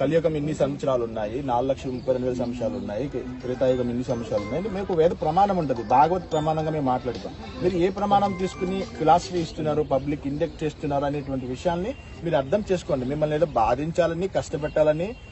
కలియుగం ఇన్ని సంవత్సరాలు ఉన్నాయి నాలుగు లక్షల ముప్పై రెండు వేల సంవత్సరాలు ఉన్నాయి త్రేతాయుగం ఇన్ని సంవత్సరాలు ఉన్నాయి మీకు వేద ప్రమాణం ఉంటుంది. భాగవత్ ప్రమాణంగా మేము మాట్లాడతాం. మీరు ఏ ప్రమాణం తీసుకుని ఫిలాసఫీ ఇస్తున్నారు పబ్లిక్ ఇండెక్ట్ చేస్తున్నారు అనేటువంటి విషయాల్ని మీరు అర్థం చేసుకోండి. మిమ్మల్ని ఏదో బాధించాలని కష్టపెట్టాలని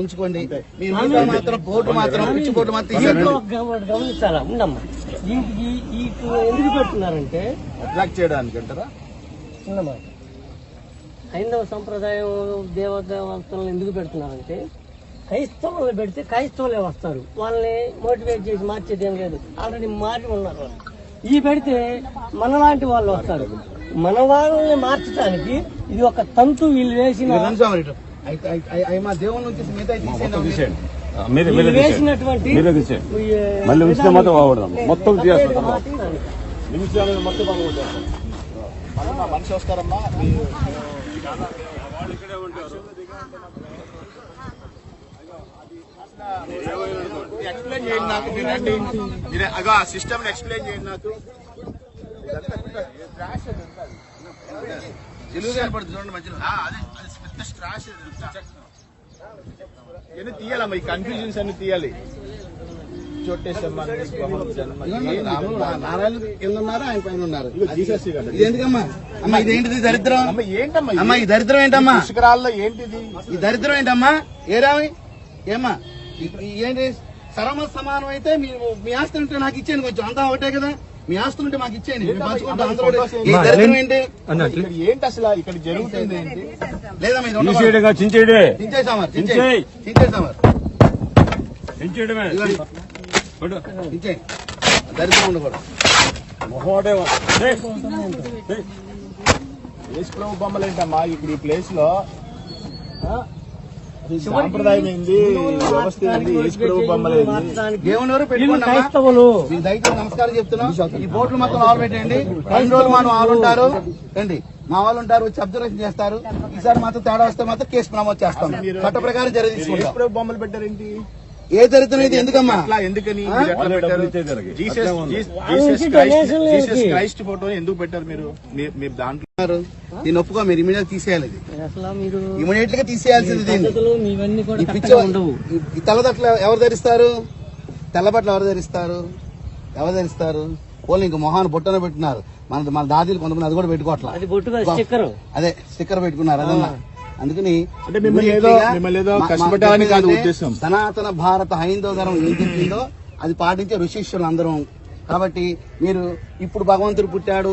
ఉంచుకోండి. మీరు మాత్రం బోర్డు మాత్రం పిచ్చి బోర్డు మాత్రం గమనించాలా? ఉండమ్మా ఎందుకు పెడుతున్నారంటే అట్రాక్ట్ చేయడానికి అంటారా? ఉన్నమాట హైందవ సంప్రదాయం దేవదేవతలను ఎందుకు పెడుతున్నారంటే క్రైస్తవులను పెడితే క్రైస్తవులే వస్తారు. వాళ్ళని మోటివేట్ చేసి మార్చేది ఏం లేదు. ఆల్రెడీ మారి ఉన్నారు. ఈ పెడితే మనలాంటి వాళ్ళు వస్తారు. మన వాళ్ళని మార్చడానికి ఇది ఒక తంతు వీళ్ళు వేసిన అయి మా దేవుని నుంచి మిగతా తీసేయండి. మీరే మీరే వేసినటువంటి మీరే తీసేయండి. మళ్ళీ ఉంచితే మాత్రం బాగుపడదాం మొత్తం తీసేస్తాం. నిమిషాలు మొత్తం బాగుంటారు మా మనిషి వస్తారమ్మా. మీరు ఎక్స్ప్లెయిన్ చేయండి నాకు మీరు రండి మీరు అగో ఆ సిస్టమ్ ఎక్స్ప్లెయిన్ చేయండి నాకు. తెలుగు కనపడుతుంది చూడండి మధ్యలో అదే. ఇవన్నీ తీయాలమ్మా ఈ కన్ఫ్యూజన్స్ అన్ని తీయాలి. చోటేశమ్మ నారాయణ కింద ఉన్నారు ఆయన పైన ఉన్నారు. ఇదిగో జీసస్ ఇవ్వండి. ఇది ఎందుకమ్మా అమ్మా ఇదేంటిది దరిద్రం? అమ్మ ఏంటమ్మా? అమ్మా ఈ దరిద్రం ఏంటమ్మా? పుష్కరాల్లో ఏంటిది? ఈ దరిద్రం ఏంటమ్మా? ఏరామి ఏమ్మా? ఈ- ఈ ఏంటి? సరమ సమానం అయితే మీ మీ ఆస్తి ఉంటే నాకు ఇచ్చేయండి కొంచెం. అంతా ఒకటే కదా? మీ ఆస్తులు ఉంటే మాకు ఇచ్చేయండి. ఏంటి? ఇక్కడ ఏంటి అసలు ఇక్కడ జరుగుతుంది ఏంటి. తీసేయడగా చించేయడే. చించేసామర్ చించేయ్. చించేసామర్ చించేయడమే. కొడు. చించే దరిద్రం ఉండకూడదు. మొహోడే. యేసు ప్రభు బొమ్మలు ఏంటమ్మా? ఇప్పుడు ఈ ప్లేస్లో సాంప్రదాయం ఏంది? వ్యవస్థ ఏంది? దేవుని పెట్టుకోండి నమస్కారం చెప్తున్నాం. ఈ బోట్లు మొత్తం ఆరు పెట్టండి. రెండు రోజులు మా వాళ్ళు ఉంటారు. రండి మా వాళ్ళు ఉంటారు వచ్చి అబ్జర్వేషన్ చేస్తారు. ఈసారి మాత్రం తేడా వస్తే మాత్రం కేసు నమోదు చేస్తాం. చట్ట ప్రకారం తీసుకుంటాం బొమ్మలు పెట్టారేంటి? ఏ దరిద్రం ఇది ఎందుకమ్మా? ఎందుకని. జీసస్ క్రైస్ట్ ఫోటోని ఎందుకు పెట్టారు మీరు? మీ- మీరు దాంట్లో దీన్ని ఒప్పుకో మీరు ఇమీడియట్ తీసేయాలి ఇది. అసలు మీరు ఇమీడియట్గా తీసేయాల్సింది దీన్ని. ఈ పిచ్చి తెల్లదట్లు ఎవరు ధరిస్తారు? తెల్లబట్టలు ఎవరు ధరిస్తారు? ఎవరు ధరిస్తారు? పోనీ ఇంక మొహాన్ని బొట్టన పెట్టున్నారు మన మన దాదీలు కొంతమంది అది కూడా పెట్టుకోవట్లా. అది బొట్టుగా స్టిక్కర్. అదే స్టిక్కర్ పెట్టుకున్నారు అదన్నా. అందుకని. సనాతన భారత హైందవ ధర్మం ఏం చెప్పిందో అది పాటించే ఋషిష్యులు అందరం కాబట్టి మీరు ఇప్పుడు భగవంతుడు పుట్టాడు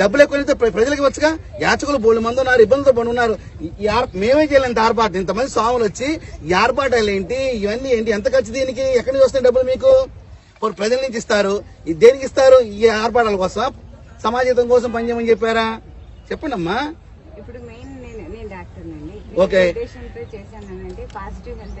డబ్బులు ఎక్కువైతే ప్ర- ప్రజలకు వచ్చుగా యాచకులు బోళ్ళు మంది ఉన్నారు ఇబ్బందులతో పడి ఉన్నారు. మేమే చేయలేం ఇంత ఆర్పాటు ఇంతమంది స్వాములు వచ్చి ఈ ఆర్పాటాలు ఏంటి ఇవన్నీ ఏంటి ఎంత ఖర్చు దీనికి? ఎక్కడి నుంచి వస్తాయి డబ్బులు మీకు? ప్రజల నుంచి ఇస్తారు. ఇది దేనికి ఇస్తారు? ఈ ఆర్పాటాల కోసం సమాజం కోసం పనిచేయమని చెప్పారా? చెప్పండి అమ్మా ఇప్పుడు మెయిన్ నేను డాక్టర్ నండి ఓకే. పాజిటివ్ హెల్త్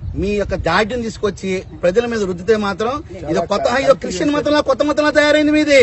మీ యొక్క దాడ్యం తీసుకొచ్చి ప్రజల మీద రుద్దితే మాత్రం ఇది కొత్త ఇది క్రిస్టియన్ మతంలో కొత్త మతంలో తయారైంది మీది.